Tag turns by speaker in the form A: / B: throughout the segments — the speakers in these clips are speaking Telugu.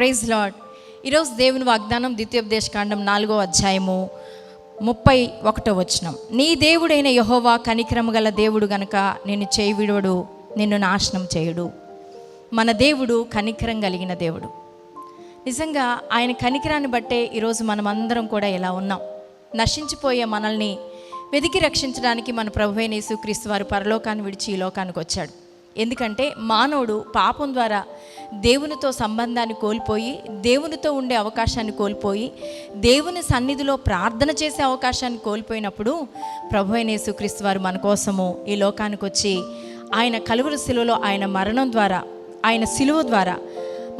A: ప్రైజ్ లాడ్ ఈరోజు దేవుని వాగ్దానం ద్వితీయోపదేశ కాండం నాలుగో అధ్యాయము ముప్పై ఒకటో వచనం. నీ దేవుడైన యహోవా కనిక్రమ గల దేవుడు గనక నేను చేయవిడవడు నిన్ను నాశనం చేయుడు. మన దేవుడు కనికరం కలిగిన దేవుడు. నిజంగా ఆయన కనికరాన్ని బట్టే ఈరోజు మనం అందరం కూడా ఇలా ఉన్నాం. నశించిపోయే మనల్ని వెతికి రక్షించడానికి మన ప్రభు అయిన యేసుక్రీస్తు వారు పరలోకాన్ని విడిచి ఈ లోకానికి వచ్చాడు. ఎందుకంటే మానవుడు పాపం ద్వారా దేవునితో సంబంధాన్ని కోల్పోయి దేవునితో ఉండే అవకాశాన్ని కోల్పోయి దేవుని సన్నిధిలో ప్రార్థన చేసే అవకాశాన్ని కోల్పోయినప్పుడు ప్రభు అయిన యేసుక్రీస్తు వారు మన కోసము ఈ లోకానికి వచ్చి ఆయన కలువరు శిలువలో ఆయన మరణం ద్వారా ఆయన శిలువ ద్వారా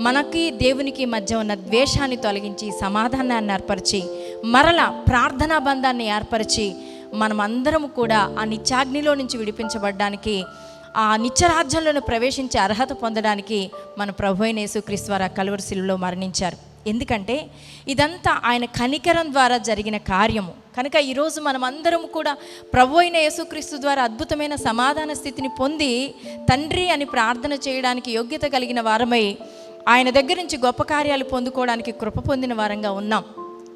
A: మనకి దేవునికి మధ్య ఉన్న ద్వేషాన్ని తొలగించి సమాధానాన్ని ఏర్పరిచి మరల ప్రార్థనా బంధాన్ని ఏర్పరిచి మనమందరం కూడా ఆ నిత్యాగ్నిలో నుంచి విడిపించబడ్డానికి ఆ నిత్యరాజ్యంలోనే ప్రవేశించే అర్హత పొందడానికి మన ప్రభు అయిన యేసుక్రీస్తు వారు ఆ మరణించారు. ఎందుకంటే ఇదంతా ఆయన కనికరం ద్వారా జరిగిన కార్యము. కనుక ఈరోజు మనమందరం కూడా ప్రభు అయిన యేసుక్రీస్తు ద్వారా అద్భుతమైన సమాధాన స్థితిని పొంది తండ్రి అని ప్రార్థన చేయడానికి యోగ్యత కలిగిన వారమై ఆయన దగ్గర నుంచి గొప్ప కార్యాలు పొందుకోవడానికి కృప పొందిన వారంగా ఉన్నాం.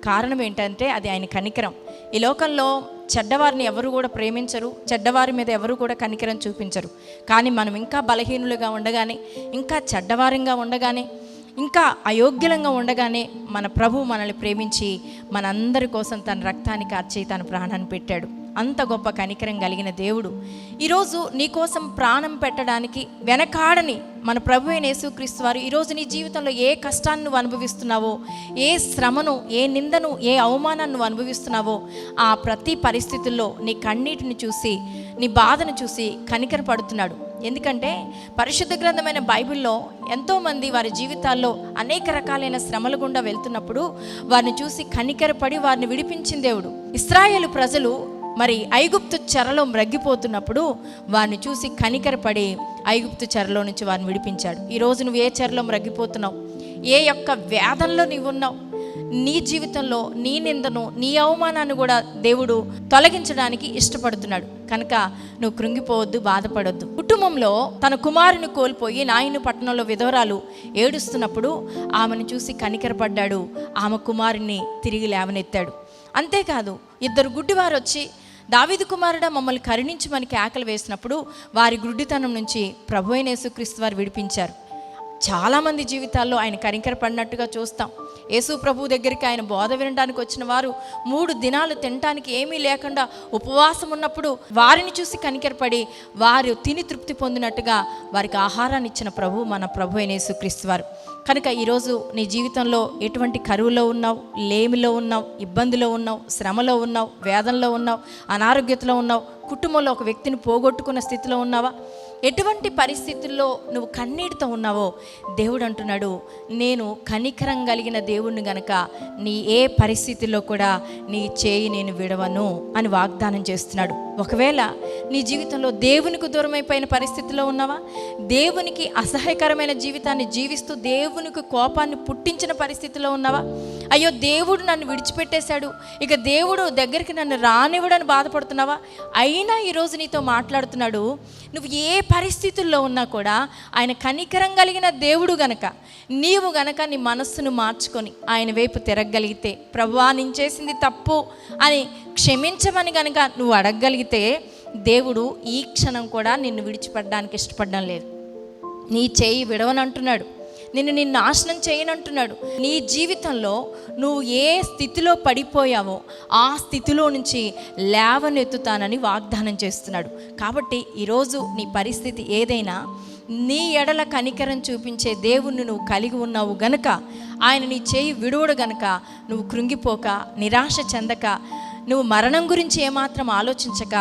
A: కారణం ఏంటంటే అది ఆయన కనికరం. ఈ లోకంలో చెడ్డవారిని ఎవరు కూడా ప్రేమించరు చెడ్డవారి మీద ఎవరు కూడా కనికరం చూపించరు. కానీ మనం ఇంకా బలహీనులుగా ఉండగానే ఇంకా చెడ్డవారంగా ఉండగానే ఇంకా అయోగ్యులంగా ఉండగానే మన ప్రభు మనల్ని ప్రేమించి మనందరి కోసం తన రక్తాన్ని కార్చి తన ప్రాణాన్ని పెట్టాడు. అంత గొప్ప కనికరం కలిగిన దేవుడు. ఈరోజు నీ కోసం ప్రాణం పెట్టడానికి వెనకాడని మన ప్రభు అయిన యేసుక్రీస్తు వారు ఈరోజు నీ జీవితంలో ఏ కష్టాన్ని నువ్వు అనుభవిస్తున్నావో ఏ శ్రమను ఏ నిందను ఏ అవమానాన్ని నువ్వు అనుభవిస్తున్నావో ఆ ప్రతి పరిస్థితుల్లో నీ కన్నీటిని చూసి నీ బాధను చూసి కనికర పడుతున్నాడు ఎందుకంటే పరిశుద్ధ గ్రంథమైన బైబిల్లో ఎంతోమంది వారి జీవితాల్లో అనేక రకాలైన శ్రమల గుండా వెళ్తున్నప్పుడు వారిని చూసి కనికరపడి వారిని విడిపించిన దేవుడు. ఇస్రాయేల్ ప్రజలు మరి ఐగుప్తు చెరలో మ్రగ్గిపోతున్నప్పుడు వారిని చూసి కనికరపడి ఐగుప్తు చెరలో నుంచి వారిని విడిపించాడు. ఈరోజు నువ్వు ఏ చెరలో మ్రగ్గిపోతున్నావు? ఏ యొక్క వేదంలో నీవు ఉన్నావు? నీ జీవితంలో నీ నిందను నీ అవమానాన్ని కూడా దేవుడు తొలగించడానికి ఇష్టపడుతున్నాడు. కనుక నువ్వు కృంగిపోవద్దు బాధపడొద్దు. కుటుంబంలో తన కుమారుని కోల్పోయి నాయన పట్టణంలో విధవరాలు ఏడుస్తున్నప్పుడు ఆమెను చూసి కనికరపడ్డాడు. ఆమె కుమారుని తిరిగి లేవనెత్తాడు. అంతేకాదు ఇద్దరు గుడ్డివారు వచ్చి దావిదు కుమారుడ మమ్మల్ని కరుణించి మనకి ఆకలి వేసినప్పుడు వారి గుడ్డితనం నుంచి ప్రభు అయిన యేసుక్రీస్తు వారు విడిపించారు. చాలామంది జీవితాల్లో ఆయన కనికర పడినట్టుగా చూస్తాం. యేసు ప్రభు దగ్గరికి ఆయన బోధ వినడానికి వచ్చిన వారు మూడు దినాలు తినటానికి ఏమీ లేకుండా ఉపవాసం ఉన్నప్పుడు వారిని చూసి కనికరపడి వారు తిని తృప్తి పొందినట్టుగా వారికి ఆహారాన్ని ఇచ్చిన ప్రభు మన ప్రభు అయిన యేసుక్రీస్తు వారు. కనుక ఈరోజు నీ జీవితంలో ఎటువంటి కరువులో ఉన్నావు లేమిలో ఉన్నావు ఇబ్బందిలో ఉన్నావు శ్రమలో ఉన్నావు వేదనలో ఉన్నావు అనారోగ్యతలో ఉన్నావు కుటుంబంలో ఒక వ్యక్తిని పోగొట్టుకున్న స్థితిలో ఉన్నావా? ఎటువంటి పరిస్థితుల్లో నువ్వు కన్నీటితో ఉన్నావో దేవుడు అంటున్నాడు నేను కనికరం కలిగిన దేవుణ్ణి గనక నీ ఏ పరిస్థితుల్లో కూడా నీ చేయి నేను విడవను అని వాగ్దానం చేస్తున్నాడు. ఒకవేళ నీ జీవితంలో దేవునికి దూరమైపోయిన పరిస్థితిలో ఉన్నావా? దేవునికి అసహ్యకరమైన జీవితాన్ని జీవిస్తూ దేవునికి కోపాన్ని పుట్టించిన పరిస్థితిలో ఉన్నావా? అయ్యో దేవుడు నన్ను విడిచిపెట్టేశాడు. ఇక దేవుడు దగ్గరికి నన్ను రానివ్వడని బాధపడుతున్నావా? అయినా ఈరోజు నీతో మాట్లాడుతున్నాడు నువ్వు ఏ పరిస్థితుల్లో ఉన్నా కూడా ఆయన కనికరం కలిగిన దేవుడు గనక నీవు గనక నీ మనస్సును మార్చుకొని ఆయన వైపు తిరగగలిగితే ప్రభువా నేను చేసింది తప్పు అని క్షమించమని గనక నువ్వు అడగగలిగితే దేవుడు ఈ క్షణం కూడా నిన్ను విడిచిపెట్టడానికి ఇష్టపడడం లేదు. నీ చేయి విడవనంటున్నాడు. నిన్ను నిన్ను నాశనం చేయనంటున్నాడు. నీ జీవితంలో నువ్వు ఏ స్థితిలో పడిపోయావో ఆ స్థితిలో నుంచి లేవనెత్తుతానని వాగ్దానం చేస్తున్నాడు. కాబట్టి ఈరోజు నీ పరిస్థితి ఏదైనా నీ ఎడల కనికరం చూపించే దేవుణ్ణి నువ్వు కలిగి ఉన్నావు గనుక ఆయన నీ చేయి విడువడు గనుక నువ్వు కృంగిపోక నిరాశ చెందక నువ్వు మరణం గురించి ఏమాత్రం ఆలోచించక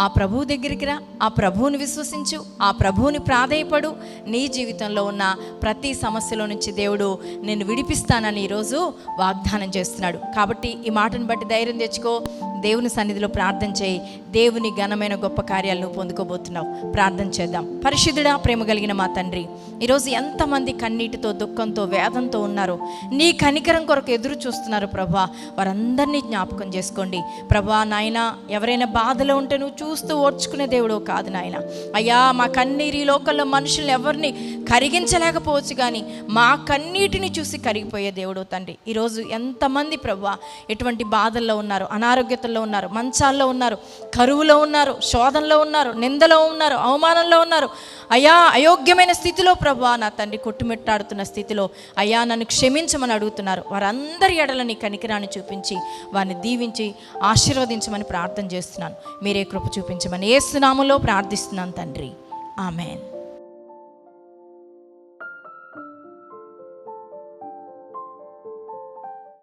A: ఆ ప్రభువు దగ్గరికి రా ఆ ప్రభువుని విశ్వసించు ఆ ప్రభువుని ప్రాధేయపడు. నీ జీవితంలో ఉన్న ప్రతి సమస్యలో నుంచి దేవుడు నేను విడిపిస్తానని ఈరోజు వాగ్దానం చేస్తున్నాడు. కాబట్టి ఈ మాటను బట్టి ధైర్యం తెచ్చుకో దేవుని సన్నిధిలో ప్రార్థన చేయి. దేవుని ఘనమైన గొప్ప కార్యాలను పొందుకోబోతున్నావు. ప్రార్థన చేద్దాం. పరిశుద్ధుడా ప్రేమ కలిగిన మా తండ్రి ఈరోజు ఎంతమంది కన్నీటితో దుఃఖంతో వేదంతో ఉన్నారో నీ కనికరం కొరకు ఎదురు చూస్తున్నారు ప్రభా. వారందరినీ జ్ఞాపకం చేసుకోండి. ప్రభా నాయన ఎవరైనా బాధలో ఉంటే నువ్వు చూస్తూ ఓర్చుకునే దేవుడు కాదు నాయన. అయ్యా మా కన్నీరు ఈ లోకల్లో మనుషులను ఎవరిని కరిగించలేకపోవచ్చు కానీ మా కన్నీటిని చూసి కరిగిపోయే దేవుడు తండ్రి. ఈరోజు ఎంతమంది ప్రభా ఎటువంటి బాధల్లో ఉన్నారు అనారోగ్యతల్లో ఉన్నారు మంచాల్లో ఉన్నారు కరువులో ఉన్నారు శోధనలో ఉన్నారు నిందలో ఉన్నారు అవమానంలో ఉన్నారు అయ్యా అయోగ్యమైన స్థితిలో ప్రభా నా తండ్రి కొట్టుమిట్టాడుతున్న స్థితిలో అయ్యా నన్ను క్షమించమని అడుగుతున్నారు. వారందరి ఎడల నీ కనికిరాన్ని చూపించి వారిని దీవించి ఆశీర్వదించమని ప్రార్థన చేస్తున్నాను. మీరే కృప చూపించమని ఏ సునాములో ప్రార్థిస్తున్నాను తండ్రి. ఆమెన్.